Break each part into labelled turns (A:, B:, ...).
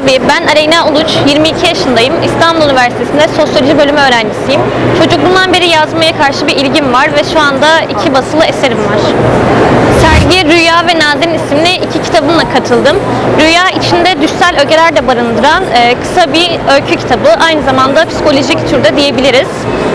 A: Tabii ben Aleyna Uluç, 22 yaşındayım. İstanbul Üniversitesi'nde sosyoloji bölümü öğrencisiyim. Çocukluğumdan beri yazmaya karşı bir ilgim var ve şu anda iki basılı eserim var. Sergiye Rüya ve Nazen isimli iki kitabımla katıldım. Rüya içinde düşsel ögeler de barındıran e, kısa bir öykü kitabı. Aynı zamanda psikolojik türde diyebiliriz.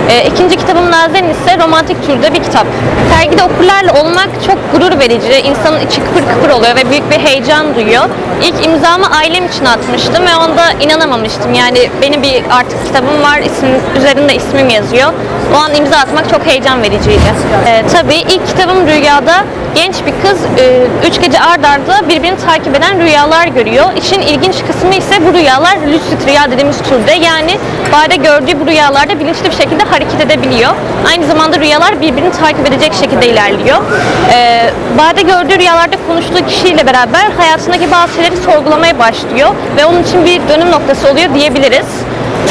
A: E, ikinci kitabım Nazen ise romantik türde bir kitap. Sergide okurlarla olmak çok gurur verici. İnsanın içi kıpır kıpır oluyor ve büyük bir heyecan duyuyor. İlk imzamı ailem için atmıştım ve onda inanamamıştım. Yani benim bir artık kitabım var, isim, üzerinde ismim yazıyor. O an imza atmak çok heyecan vericiydi. E, tabii ilk kitabım Rüya'da genç bir kız e, üç gece ard arda birbirini takip eden rüyalar görüyor. İşin ilginç kısmı ise bu rüyalar lucid rüya dediğimiz türde. Yani Bade gördüğü bu rüyalarda bilinçli bir şekilde hareket edebiliyor. Aynı zamanda rüyalar birbirini takip edecek şekilde ilerliyor. E, Bade gördüğü rüyalarda konuştuğu kişiyle beraber hayatındaki bazı şeyleri sorgulamaya başlıyor ve onun için bir dönüm noktası oluyor diyebiliriz.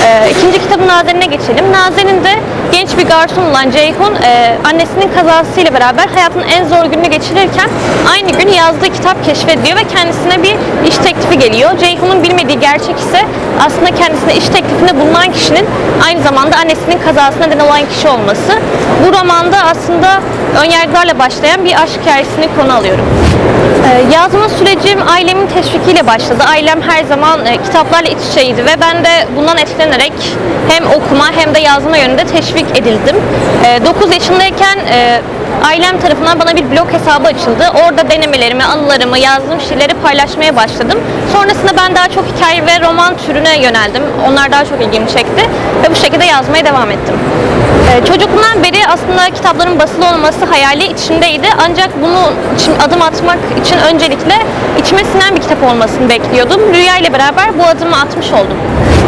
A: Ee, ikinci kitabın Nazen'ine geçelim. Nazen'in de genç bir garson olan Ceyhun e, annesinin kazasıyla beraber hayatının en zor gününü geçirirken aynı gün yazdığı kitap keşfediyor ve kendisine bir iş teklifi geliyor. Ceyhun'un bilmediği gerçek ise aslında kendisine iş teklifinde bulunan kişinin aynı zamanda annesinin kazasına neden olan kişi olması. Bu romanda aslında önyargılarla başlayan bir aşk hikayesini konu alıyorum. Ee, Yazma sürecim ailemin teşvikiyle başladı. Ailem her zaman e, kitaplarla iç içeydi ve ben de bundan etkilenerek hem okuma hem de yazma yönünde teşvik edildim. 9 yaşındayken e, ailem tarafından bana bir blog hesabı açıldı. Orada denemelerimi, anılarımı, yazdığım şeyleri paylaşmaya başladım. Sonrasında ben daha çok hikaye ve roman türüne yöneldim. Onlar daha çok ilgimi çekti ve bu şekilde yazmaya devam ettim. Ee, Çocukluğumdan beri aslında kitapların basılı olması hayali içimdeydi. Ancak bunu için adım atmak için öncelikle içime sinen bir kitap olmasını bekliyordum. Rüya ile beraber bu adımı atmış oldum.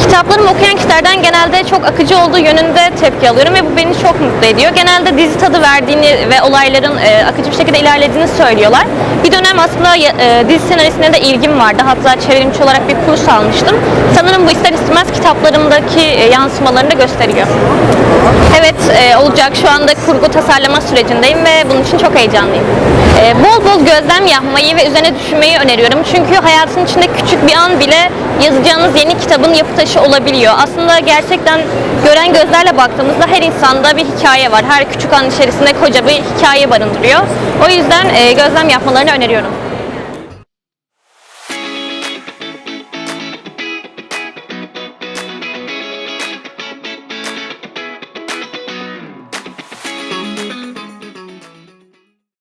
A: Kitaplarımı okuyan kişilerden genelde çok akıcı olduğu yönünde tepki alıyorum ve bu beni çok mutlu ediyor. Genelde dizi tadı verdiğini ve olayların e, akıcı bir şekilde ilerlediğini söylüyorlar. Bir dönem aslında e, dizi senarisine de ilgim vardı. Hatta çevrimçi olarak bir kurs almıştım. Sanırım bu ister istemez kitaplarımdaki e, yansımalarını da gösteriyor. Evet e, olacak. Şu anda kurgu tasarlama sürecindeyim ve bunun için çok heyecanlıyım. E, bol bol gözlem yapmayı ve üzerine düşünmeyi öneriyorum. Çünkü hayatın içinde küçük bir an bile yazacağınız yeni kitabın yapı taşı olabiliyor. Aslında gerçekten gören gözlerle baktığımızda her insanda bir hikaye var. Her küçük an içerisinde koca bir hikaye barındırıyor. O yüzden e, gözlem yapmalarını öneriyorum.